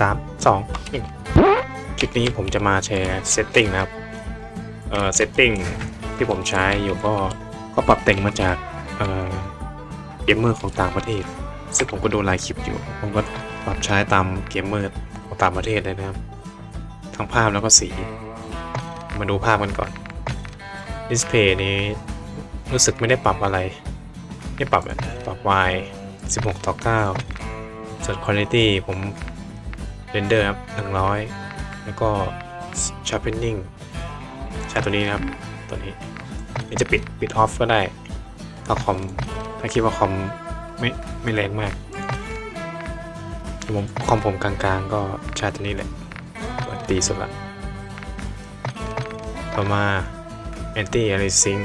สามสองหนึ่งคลิปนี้ผมจะมาแชร์เซตติ้งนะครับ เอ่อเซตติ้งที่ผมใช้อยู่ก็ก็ปรับแต่งมาจาก เอ่อเกมเมอร์ของต่างประเทศ ซึ่งผมก็ดูหลายคลิปอยู่ ผมก็ปรับใช้ตามเกมเมอร์ของต่างประเทศเลยนะครับ ทั้งภาพแล้วก็สี มาดูภาพกันก่อนดิสเพย์นี้รู้สึกไม่ได้ปรับอะไร ไม่ปรับปรับ Y 16 ต่อ 9 ส่วน Quality ผมเรนเดอร์ครับ 100 แล้วก็ Sharpening ใช้ตัวนี้นะครับ ตัวนี้นี่จะปิดปิดออฟก็ได้ ถ้าคอม ถ้าคิดว่าคอมไม่ไม่แรงมากผมคอมผมกลางๆ ก็ใช้ตัวนี้แหละตัวดีสุดละต่อมา anti aliasing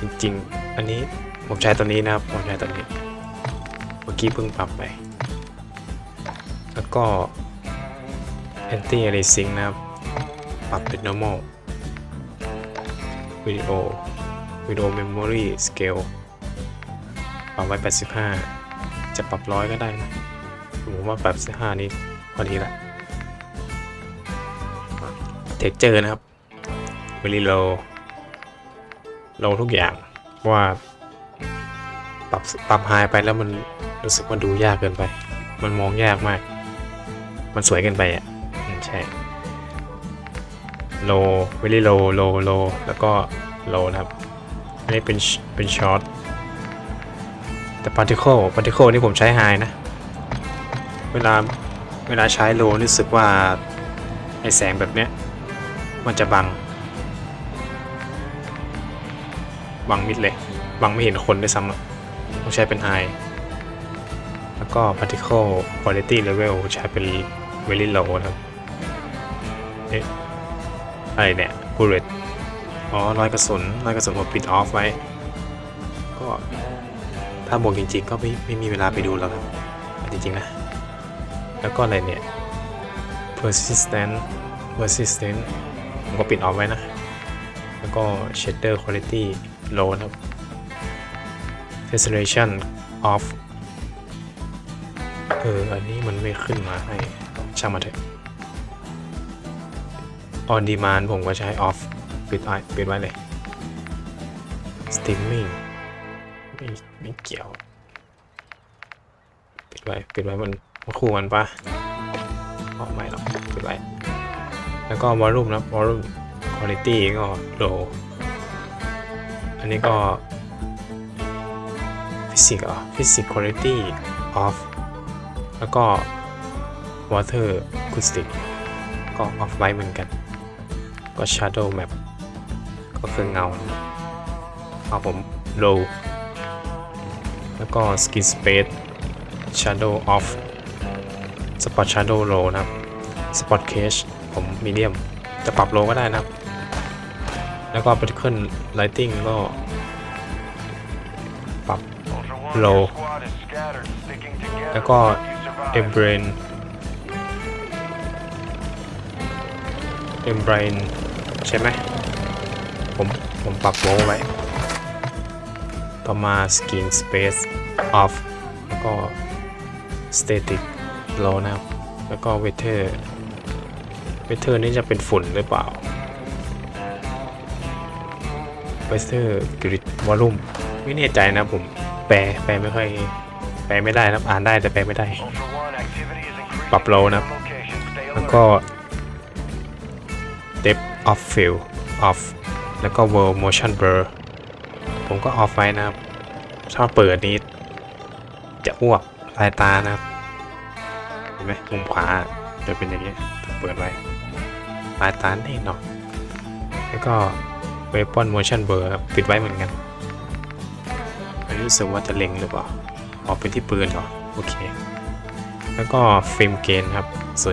จริงๆ อันนี้ผมใช้ตัวนี้นะครับ ผมใช้ตัวนี้ เมื่อกี้เพิ่งปรับไป แล้วก็ anti aliasing นะครับ ปรับเป็น normal วิดีโอวิดีโอ memory scale ปรับไว้ 85 จะปรับร้อยก็ได้นะผมว่าปรับ15นี้พอดีละ texture นะครับ very low low ทุกอย่างว่าปรับปรับ high ไปแล้วมัน รู้สึกว่าดูยากเกินไป มันมองยากมาก มันสวยเกินไปอะใช่ low very low low low แล้วก็ low นะครับ อันนี้เป็นเป็น short แต่ particle particle นี่ผมใช้ high นะ เวลาเวลาใช้ low รู้สึกว่า ไอแสงแบบเนี้ย มันจะบัง บังมิดเลย บังไม่เห็นคนด้วยซ้ำต้องใช้เป็น high แล้วก็ particle quality level ใช้เป็น very low นะครับเอ๊ะอะไรเนี่ย bullet อ๋อรอยกระสุนรอยกระสุนผมปิดออฟไว้ ก็ถ้าบอกจริงๆ ก็ไม่ไม่มีเวลาไปดูแล้วครับจริงๆนะ แล้วก็อะไรเนี่ย persistent persistent ผมก็ปิดออฟไว้นะ แล้วก็ shader quality low นะครับ tessellation off เออ อันนี้มันไม่ขึ้นมาให้ ช่างมาเถอะ on demand ผมก็ใช้ off ปิดไว้ปิดไว้เลย streaming ไม่ไม่เกี่ยว ปิดไว้ ปิดไว้มันมันคู่กันปะออกไม่หรอกปิดไว้ แล้วก็ volume นะ volume quality ก็ low อันนี้ก็ physics อะ physics quality off แล้วก็ water acoustic ก็ off ไว้เหมือนกัน ก็ shadow map ก็คือเงาเอาผม low แล้วก็ skin space shadow off spot shadow low นะครับ spot cage ผม medium จะปรับ low ก็ได้นะครับ แล้วก็ particle lighting ก็ปรับ low แล้วก็ เอมเบรนเอมเบรนใช่ไหมผมผมปรับโงไว้ต่อมาสกินสเปซออฟแล้วก็สเตติกโลนะแล้วก็เวเธอร์เวเธอร์นี่จะเป็นฝุ่นหรือเปล่าเวเธอร์กริดวอลลุ่มไม่แน่ใจนะผมแปลแปลไม่ค่อย แปลไม่ได้นะครับอ่านได้แต่แปลไม่ได้ ปรับ low นะครับแล้วก็ depth of field off แล้วก็ world motion blur ผมก็ off ไว้นะครับถ้าเปิดนี้ จะอ้วกลายตานะครับเห็นไหมมุมขวาจะเป็นอย่างนี้ยถ้าเปิดไว้ลายตาแน่นอนแล้วก็ weapon motion blur ครับปิดไว้เหมือนกัน อันนี้รู้สึกว่าจะเล็งหรือเปล่า ออกเป็นที่ปืนเหรอ โอเค แล้วก็ฟิล์มเกนครับ 0.25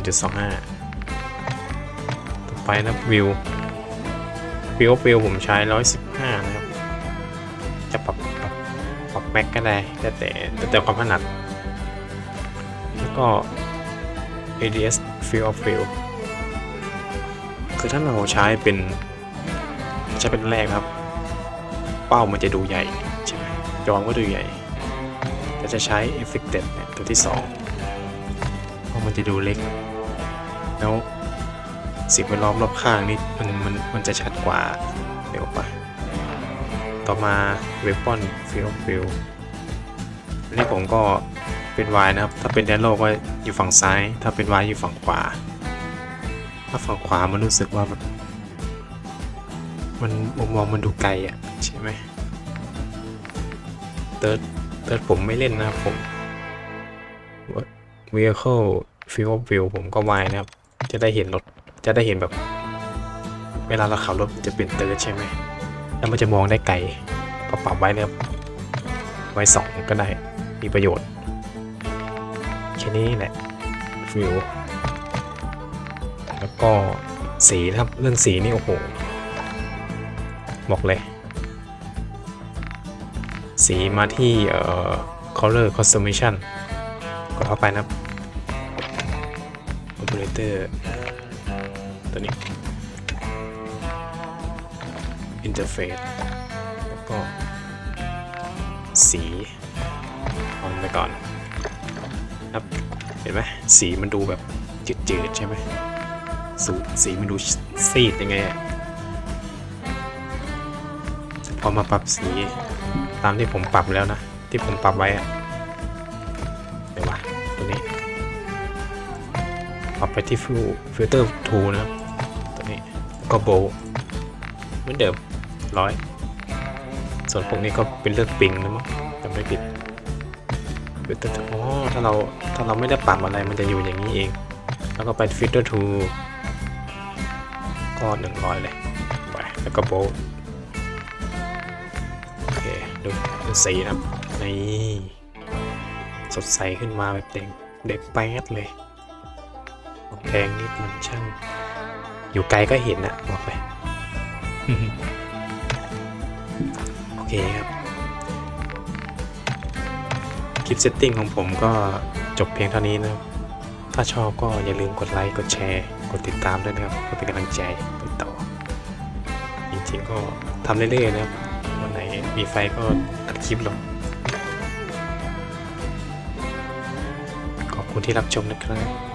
ต่อไปนะวิว วิววิวผมใช้ 115 นะครับ จะปรับปรับปรับแม็กก็ได้แล้วแต่แล้วแต่ความถนัด แล้วก็ ADS Field of View คือถ้าเราใช้เป็นใช้เป็นแรกครับ เป้ามันจะดูใหญ่ใช่ไหมจอมันก็ดูใหญ่ จะใช้ Affected เนี่ยตัวที่2เพราะมันจะดูเล็ก แล้วสิ่งแวดล้อมรอบข้างนี่มันมันมันจะชัดกว่าเดี๋ยวไป ต่อมา Weapon Field Field อันนี้ผมก็เป็น Y นะครับ ถ้าเป็น d ด l โลก็อยู่ฝั่งซ้าย ถ้าเป็น Y อยู่ฝั่งขวา ถ้าฝั่งขวามันรู้สึกว่ามันมุมมองมันดูไกลอะใช่ไหมเติร์ดเติร์ดผมไม่เล่นนะครับผม Vehicle Field of View ผมก็ Y นะครับ จะได้เห็นรถ จะได้เห็นแบบ เวลาเราขับรถจะเป็นเติร์ดใช่ไหม แล้วมันจะมองได้ไกลก็ปรับไว้เลยครับ ไว้สองก็ได้ มีประโยชน์ แค่นี้แหละฟิวแล้วก็สีนะครับ เรื่องสีนี่โอ้โห บอกเลย สีมาที่เอ่อ color consumption กดเข้าไปนะครับ operator ตัวนี้ interface แล้วก็ สี ออนไปก่อนครับเห็นไหมสีมันดูแบบจืดๆใช่ไหมสูสีมันดูซีดยังไงอะพอมาปรับสี ตามที่ผมปรับแล้วนะ ที่ผมปรับไว้อะเดี๋ยววะตัวนี้ ปรับไปที่ฟิลฟิลเตอร์ทูนะครับตัวนี้ก็โบเหมือนเดิมร้อยส่วนพวกนี้ก็เป็นเลือกปิงนะมั้งจำไม่ผิดฟิลเตอร์อ๋อถ้าเราถ้าเราไม่ได้ปรับอะไรมันจะอยู่อย่างนี้เอง แล้วก็ไปฟิลเตอร์ทูก็หนึ่งร้อยเลยไปแล้วก็โบ ดูดูสีนะครับนี่สดใสขึ้นมาแบบเด็กเด็กแป๊ดเลยแดงนี่มันช่างอยู่ไกลก็เห็นนะบอกเลยโอเคครับ คลิปเซตติ้งของผมก็จบเพียงเท่านี้นะครับ ถ้าชอบก็อย่าลืมกดไลค์ กดแชร์ กดติดตามด้วยนะครับเพื่อเป็นกำลังใจไปต่อ จริงๆก็ทำเรื่อยๆนะครับ วันไหนมีไฟก็อัดคลิปลง ขอบคุณที่รับชมนะครับ